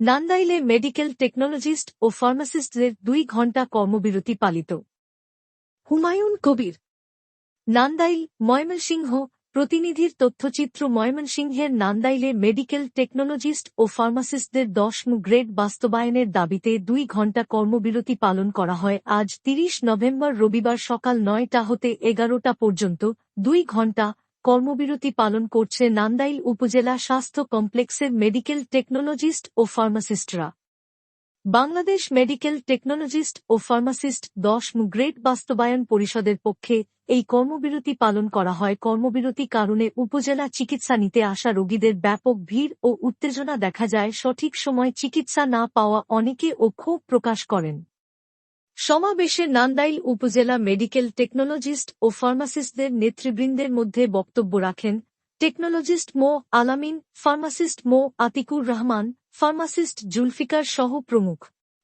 নান্দাইলে medical technologist ও ফার্মাসিস্টদের দুই ঘণ্টা কর্মবিরতি পালিত। হুমায়ুন কবির। নান্দাইল, ময়মনসিংহ, প্রতিনিধির তথ্যচিত্র ময়মনসিংহের নান্দাইলে মেডিকেল টেকনোলজিস্ট ও ফার্মাসিস্টদের দশম গ্রেড বাস্তবায়নের দাবিতে দুই ঘণ্টা কর্মবিরতি পালন করা হয়। আজ তিরিশ নভেম্বর রবিবার সকাল নয়টা হতে এগারোটা পর্যন্ত দুই ঘণ্টা কর্মবিরতি পালন করছে নান্দাইল উপজেলা স্বাস্থ্য কমপ্লেক্সের মেডিকেল টেকনোলজিস্ট ও ফার্মাসিস্টরা। বাংলাদেশ মেডিকেল টেকনোলজিস্ট ও ফার্মাসিস্ট দশম গ্রেড বাস্তবায়ন পরিষদের পক্ষে এই কর্মবিরতি পালন করা হয়। কর্মবিরতি কারণে উপজেলা চিকিৎসা নিতে আসা রোগীদের ব্যাপক ভিড় ও উত্তেজনা দেখা যায়। সঠিক সময় চিকিৎসা না পাওয়া অনেকে ও ক্ষোভ প্রকাশ করেন। সমাবেশে নান্দাইল উপজেলা মেডিকেল টেকনোলজিস্ট ও ফার্মাসিস্টদের নেতৃবৃন্দের মধ্যে বক্তব্য রাখেন technologist Md. Alamin, pharmacist Md. Atikur Rahman, pharmacist Zulfikar সহ প্রমুখ।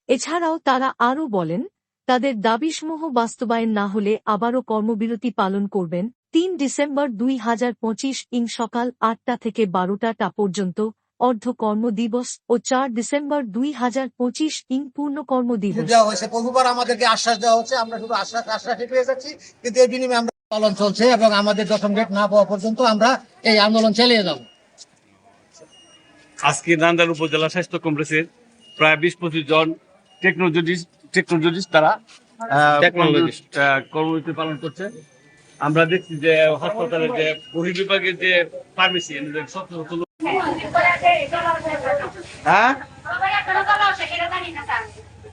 এছাড়াও তারা আরও বলেন, তাদের দাবিসমূহ বাস্তবায়ন না হলে আবারও কর্মবিরতি পালন করবেন। তিন ডিসেম্বর দুই হাজার পঁচিশ ইং সকাল আটটা থেকে বারোটা টা পর্যন্ত অর্ধ কর্মদিবস ও চার ডিসেম্বর দুই হাজার পঁচিশ ইং পূর্ণ কর্মদিবস দেওয়া হয়েছে। বহুবার আমাদেরকে আশ্বাস দেওয়া হচ্ছে। আমরা শুধু আশ্বাস আশ্বাসই পেয়ে যাচ্ছি। কিন্তু এর বিনিময়ে আমরা পালন চলছে এবং আমাদের দশম গেট না পাওয়া পর্যন্ত আমরা এই আন্দোলন চালিয়ে যাব। আজকে নান্দাইল উপজেলা স্বাস্থ্য কমপ্লেক্সের প্রায় বিশ পঁচিশ জন টেকনোলজিস্ট টেকনোলজিস্ট তারা। কর্মসূচি পালন করছে। আমরা দেখছি যে হাসপাতালের যে বহির্বিভাগের যে ফার্মেসি শত শত লোক হ্যাঁ?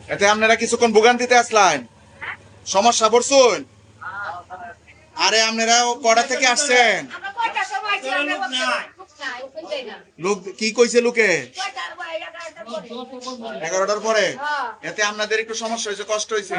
এতে আপনারা কিছুক্ষণ ভোগান্তিতে আসলেন। সমস্যা পড়ছুন? আরে আপনারা কড়া থেকে আসছেন। লোক কি কইছে লোকে? এগারোটার পরে? এতে আপনাদের একটু সমস্যা হয়েছে, কষ্ট হয়েছে।